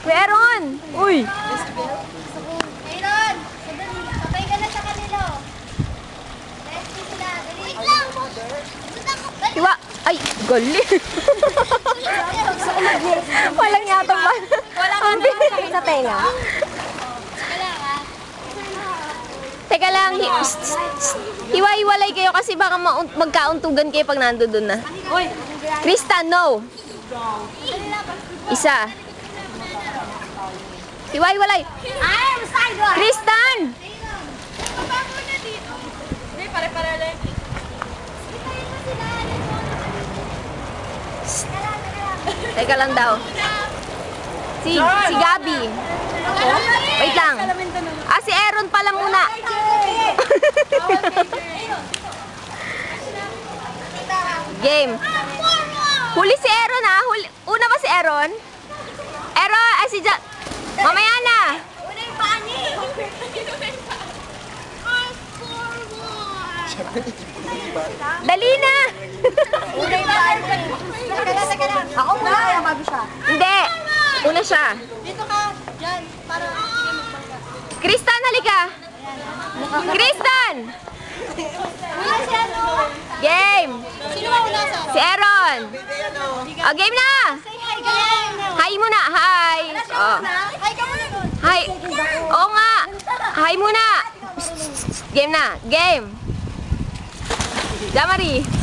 Meron! Uy! Mayroon! Sabay ka na sa kanila. Let's go sila. Dali. Wait lang. Iwa! Ay! Gali! Walang yatong ba? Wala ka naman sa tenga. Teka lang, hi- hiwa-hiwalay kayo kasi baka ma- magkauntugan kayo pag nandoon na. Uy! Krista, no! Isa. Hiwa-hiwalay. I'm sidewalk. Kristan! Hindi, pare-pare lang. Teka lang daw. Si, si Gabi. Wait lang. Ah, si Aaron pala muna. Game. Huli si Aaron ha. Huli, una ba si? Aaron, ay si Ja... Mamaya na. Una yung paa niya. Dali na. Una yung paa niya. Teka teka lang. Ako muna kaya bago siya. Hindi. Una siya. Dito ka. Diyan. Para sige magbangga. Kristan, halika. Kristan! Una si ano? Game. Sino ba una sa? Si Aaron. Oh, game na. Say hi muna. Hi muna. Hi. Hi ka muna. Hi. Oo nga. Hi muna. Game na. Game. Jamari.